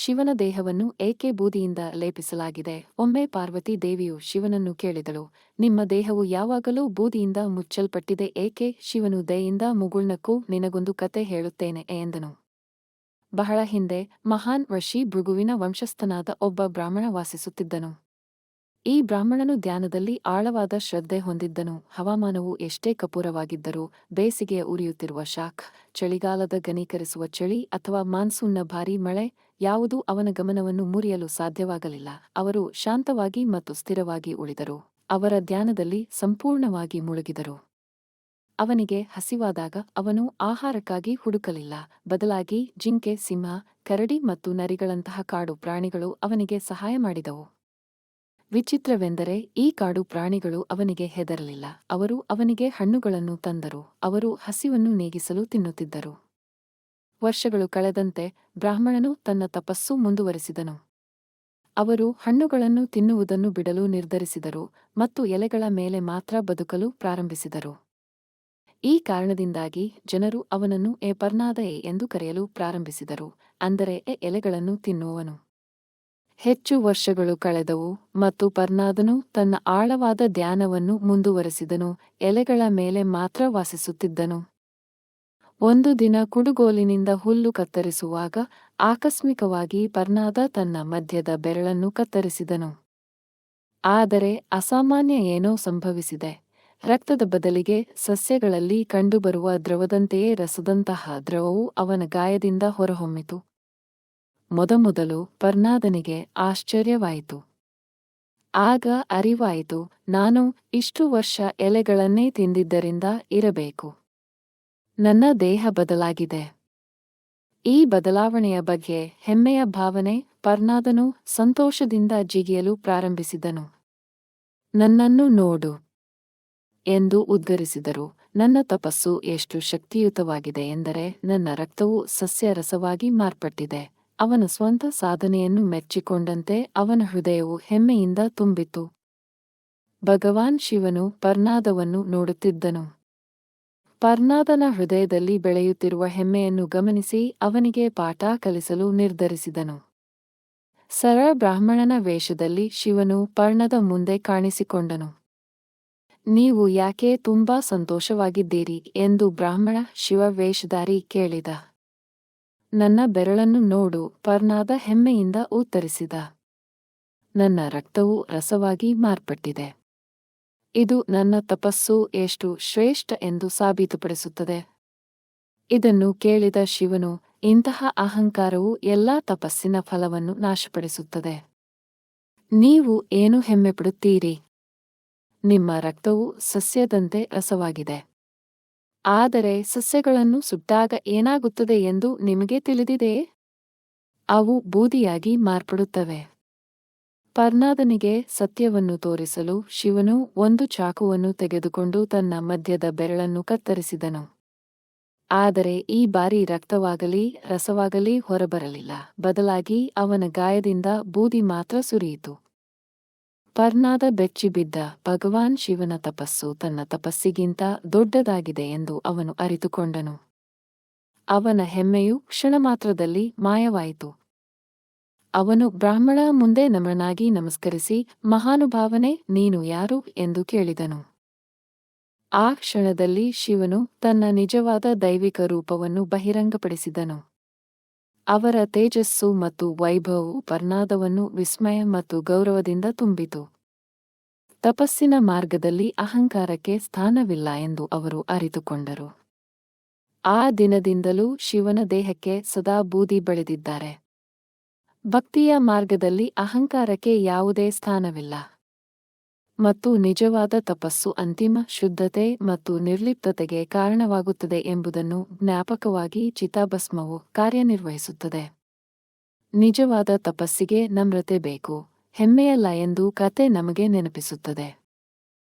ಶಿವನ ದೇಹವನ್ನು ಏಕೆ ಬೂದಿಯಿಂದ ಲೇಪಿಸಲಾಗಿದೆ? ಒಮ್ಮೆ ಪಾರ್ವತಿ ದೇವಿಯು ಶಿವನನ್ನು ಕೇಳಿದಳು. ನಿಮ್ಮ ದೇಹವು ಯಾವಾಗಲೂ ಬೂದಿಯಿಂದ ಮುಚ್ಚಲ್ಪಟ್ಟಿದೆ, ಏಕೆ? ಶಿವನು ದಯಿಂದ ಮುಗುಳ್ನಕ್ಕೂ ನಿನಗೊಂದು ಕತೆ ಹೇಳುತ್ತೇನೆ ಎಂದನು. ಬಹಳ ಹಿಂದೆ ಮಹಾನ್ ಋಷಿ ಭೃಗುವಿನ ವಂಶಸ್ಥನಾದ ಒಬ್ಬ ಬ್ರಾಹ್ಮಣ ವಾಸಿಸುತ್ತಿದ್ದನು. ಈ ಬ್ರಾಹ್ಮಣನು ಧ್ಯಾನದಲ್ಲಿ ಆಳವಾದ ಶ್ರದ್ಧೆ ಹೊಂದಿದ್ದನು. ಹವಾಮಾನವು ಎಷ್ಟೇ ಕಪೂರವಾಗಿದ್ದರೂ ಬೇಸಿಗೆಯ ಉರಿಯುತ್ತಿರುವ ಶಾಖ್, ಚಳಿಗಾಲದ ಘನೀಕರಿಸುವ ಚಳಿ ಅಥವಾ ಮಾನ್ಸೂನ್ನ ಭಾರೀ ಮಳೆ, ಯಾವುದೂ ಅವನ ಗಮನವನ್ನು ಮುರಿಯಲು ಸಾಧ್ಯವಾಗಲಿಲ್ಲ. ಅವರು ಶಾಂತವಾಗಿ ಮತ್ತು ಸ್ಥಿರವಾಗಿ ಉಳಿದರು. ಅವರ ಧ್ಯಾನದಲ್ಲಿ ಸಂಪೂರ್ಣವಾಗಿ ಮುಳುಗಿದರು. ಅವನಿಗೆ ಹಸಿವಾದಾಗ ಅವನು ಆಹಾರಕ್ಕಾಗಿ ಹುಡುಕಲಿಲ್ಲ. ಬದಲಾಗಿ ಜಿಂಕೆ, ಸಿಂಹ, ಕರಡಿ ಮತ್ತು ನರಿಗಳಂತಹ ಕಾಡು ಪ್ರಾಣಿಗಳು ಅವನಿಗೆ ಸಹಾಯ ಮಾಡಿದವು. ವಿಚಿತ್ರವೆಂದರೆ ಈ ಕಾಡು ಪ್ರಾಣಿಗಳು ಅವನಿಗೆ ಹೆದರಲಿಲ್ಲ. ಅವರು ಅವನಿಗೆ ಹಣ್ಣುಗಳನ್ನು ತಂದರು. ಅವರು ಹಸಿವನ್ನು ನೀಗಿಸಲು ತಿನ್ನುತ್ತಿದ್ದರು. ವರ್ಷಗಳು ಕಳೆದಂತೆ ಬ್ರಾಹ್ಮಣನು ತನ್ನ ತಪಸ್ಸು ಮುಂದುವರೆಸಿದನು. ಅವರು ಹಣ್ಣುಗಳನ್ನು ತಿನ್ನುವುದನ್ನು ಬಿಡಲು ನಿರ್ಧರಿಸಿದರು ಮತ್ತು ಎಲೆಗಳ ಮೇಲೆ ಮಾತ್ರ ಬದುಕಲು ಪ್ರಾರಂಭಿಸಿದರು. ಈ ಕಾರಣದಿಂದಾಗಿ ಜನರು ಅವನನ್ನು ಎ ಪರ್ನಾದ ಎ ಎಂದು ಕರೆಯಲು ಪ್ರಾರಂಭಿಸಿದರು, ಅಂದರೆ ಎ ಎಲೆಗಳನ್ನು ತಿನ್ನುವವನು. ಹೆಚ್ಚು ವರ್ಷಗಳು ಕಳೆದವು ಮತ್ತು ಪರ್ನಾದನು ತನ್ನ ಆಳವಾದ ಧ್ಯಾನವನ್ನು ಮುಂದುವರೆಸಿದನು, ಎಲೆಗಳ ಮೇಲೆ ಮಾತ್ರ ವಾಸಿಸುತ್ತಿದ್ದನು. ಒಂದು ದಿನ ಕುಡುಗೋಲಿನಿಂದ ಹುಲ್ಲು ಕತ್ತರಿಸುವಾಗ ಆಕಸ್ಮಿಕವಾಗಿ ಪರ್ನಾದ ತನ್ನ ಮಧ್ಯದ ಬೆರಳನ್ನು ಕತ್ತರಿಸಿದನು. ಆದರೆ ಅಸಾಮಾನ್ಯ ಏನೋ ಸಂಭವಿಸಿದೆ. ರಕ್ತದ ಬದಲಿಗೆ ಸಸ್ಯಗಳಲ್ಲಿ ಕಂಡುಬರುವ ದ್ರವದಂತೆಯೇ ರಸದಂತಹ ದ್ರವವು ಅವನ ಗಾಯದಿಂದ ಹೊರಹೊಮ್ಮಿತು. ಮೊದಮೊದಲು ಪರ್ನಾದನಿಗೆ ಆಶ್ಚರ್ಯವಾಯಿತು. ಆಗ ಅರಿವಾಯಿತು, ನಾನು ಇಷ್ಟು ವರ್ಷ ಎಲೆಗಳನ್ನೇ ತಿಂದಿದ್ದರಿಂದ ಇರಬೇಕು. ನನ್ನ ದೇಹ ಬದಲಾಗಿದೆ. ಈ ಬದಲಾವಣೆಯ ಬಗ್ಗೆ ಹೆಮ್ಮೆಯ ಭಾವನೆ ಪರ್ನಾದನು ಸಂತೋಷದಿಂದ ಜಿಗಿಯಲು ಪ್ರಾರಂಭಿಸಿದನು. ನನ್ನನ್ನು ನೋಡು ಎಂದು ಉದ್ಗರಿಸಿದರು. ನನ್ನ ತಪಸ್ಸು ಎಷ್ಟು ಶಕ್ತಿಯುತವಾಗಿದೆ ಎಂದರೆ ನನ್ನ ರಕ್ತವು ಸಸ್ಯರಸವಾಗಿ ಮಾರ್ಪಟ್ಟಿದೆ. ಅವನ ಸ್ವಂತ ಸಾಧನೆಯನ್ನು ಮೆಚ್ಚಿಕೊಂಡಂತೆ ಅವನ ಹೃದಯವು ಹೆಮ್ಮೆಯಿಂದ ತುಂಬಿತು. ಭಗವಾನ್ ಶಿವನು ಪರ್ನಾದವನ್ನು ನೋಡುತ್ತಿದ್ದನು. ಪರ್ನಾದನ ಹೃದಯದಲ್ಲಿ ಬೆಳೆಯುತ್ತಿರುವ ಹೆಮ್ಮೆಯನ್ನು ಗಮನಿಸಿ ಅವನಿಗೆ ಪಾಠ ಕಲಿಸಲು ನಿರ್ಧರಿಸಿದನು. ಸರಳ ಬ್ರಾಹ್ಮಣನ ವೇಷದಲ್ಲಿ ಶಿವನು ಪರ್ಣದ ಮುಂದೆ ಕಾಣಿಸಿಕೊಂಡನು. ನೀವು ಯಾಕೆ ತುಂಬಾ ಸಂತೋಷವಾಗಿದ್ದೀರಿ ಎಂದು ಬ್ರಾಹ್ಮಣ ಶಿವ ವೇಷಧಾರಿ ಕೇಳಿದ. ನನ್ನ ಬೆರಳನ್ನು ನೋಡು, ಪರ್ನಾದ ಹೆಮ್ಮೆಯಿಂದ ಉತ್ತರಿಸಿದ. ನನ್ನ ರಕ್ತವು ರಸವಾಗಿ ಮಾರ್ಪಟ್ಟಿದೆ. ಇದು ನನ್ನ ತಪಸ್ಸು ಎಷ್ಟು ಶ್ರೇಷ್ಠ ಎಂದು ಸಾಬೀತುಪಡಿಸುತ್ತದೆ. ಇದನ್ನು ಕೇಳಿದ ಶಿವನು, ಇಂತಹ ಅಹಂಕಾರವು ಎಲ್ಲಾ ತಪಸ್ಸಿನ ಫಲವನ್ನು ನಾಶಪಡಿಸುತ್ತದೆ. ನೀವು ಏನು ಹೆಮ್ಮೆಪಡುತ್ತೀರಿ? ನಿಮ್ಮ ರಕ್ತವು ಸಸ್ಯದಂತೆ ರಸವಾಗಿದೆ. ಆದರೆ ಸಸ್ಯಗಳನ್ನು ಸುಟ್ಟಾಗ ಏನಾಗುತ್ತದೆ ಎಂದು ನಿಮಗೆ ತಿಳಿದಿದೆಯೇ? ಅವು ಬೂದಿಯಾಗಿ ಮಾರ್ಪಡುತ್ತವೆ. ಪರ್ನಾದನಿಗೆ ಸತ್ಯವನ್ನು ತೋರಿಸಲು ಶಿವನು ಒಂದು ಚಾಕುವನ್ನು ತೆಗೆದುಕೊಂಡು ತನ್ನ ಮಧ್ಯದ ಬೆರಳನ್ನು ಕತ್ತರಿಸಿದನು. ಆದರೆ ಈ ಬಾರಿ ರಕ್ತವಾಗಲಿ, ರಸವಾಗಲಿ ಹೊರಬರಲಿಲ್ಲ. ಬದಲಾಗಿ ಅವನ ಗಾಯದಿಂದ ಬೂದಿ ಮಾತ್ರ ಸುರಿಯಿತು. ಪರ್ನಾದ ಬೆಚ್ಚಿಬಿದ್ದ ಭಗವಾನ್ ಶಿವನ ತಪಸ್ಸು ತನ್ನ ತಪಸ್ಸಿಗಿಂತ ದೊಡ್ಡದಾಗಿದೆ ಎಂದು ಅವನು ಅರಿತುಕೊಂಡನು. ಅವನ ಹೆಮ್ಮೆಯು ಕ್ಷಣಮಾತ್ರದಲ್ಲಿ ಮಾಯವಾಯಿತು. ಅವನು ಬ್ರಾಹ್ಮಣ ಮುಂದೆ ನಮನಾಗಿ ನಮಸ್ಕರಿಸಿ, ಮಹಾನುಭಾವನೆ ನೀನು ಯಾರು ಎಂದು ಕೇಳಿದನು. ಆ ಕ್ಷಣದಲ್ಲಿ ಶಿವನು ತನ್ನ ನಿಜವಾದ ದೈವಿಕ ರೂಪವನ್ನು ಬಹಿರಂಗಪಡಿಸಿದನು. ಅವರ ತೇಜಸ್ಸು ಮತ್ತು ವೈಭವವು ಪರ್ನಾದವನ್ನು ವಿಸ್ಮಯ ಮತ್ತು ಗೌರವದಿಂದ ತುಂಬಿತು. ತಪಸ್ಸಿನ ಮಾರ್ಗದಲ್ಲಿ ಅಹಂಕಾರಕ್ಕೆ ಸ್ಥಾನವಿಲ್ಲ ಎಂದು ಅವರು ಅರಿತುಕೊಂಡರು. ಆ ದಿನದಿಂದಲೂ ಶಿವನ ದೇಹಕ್ಕೆ ಸದಾ ಬೂದಿ ಬೆಳೆದಿದ್ದಾರೆ. ಭಕ್ತಿಯ ಮಾರ್ಗದಲ್ಲಿ ಅಹಂಕಾರಕ್ಕೆ ಯಾವುದೇ ಸ್ಥಾನವಿಲ್ಲ. ಮತ್ತು ನಿಜವಾದ ತಪಸ್ಸು ಅಂತಿಮ ಶುದ್ಧತೆ ಮತ್ತು ನಿರ್ಲಿಪ್ತತೆಗೆ ಕಾರಣವಾಗುತ್ತದೆ ಎಂಬುದನ್ನು ಜ್ಞಾಪಕವಾಗಿ ಚಿತಾಭಸ್ಮವು ಕಾರ್ಯನಿರ್ವಹಿಸುತ್ತದೆ. ನಿಜವಾದ ತಪಸ್ಸಿಗೆ ನಮ್ರತೆ ಬೇಕು, ಹೆಮ್ಮೆಯಲ್ಲ ಎಂದು ಕತೆ ನಮಗೆ ನೆನಪಿಸುತ್ತದೆ.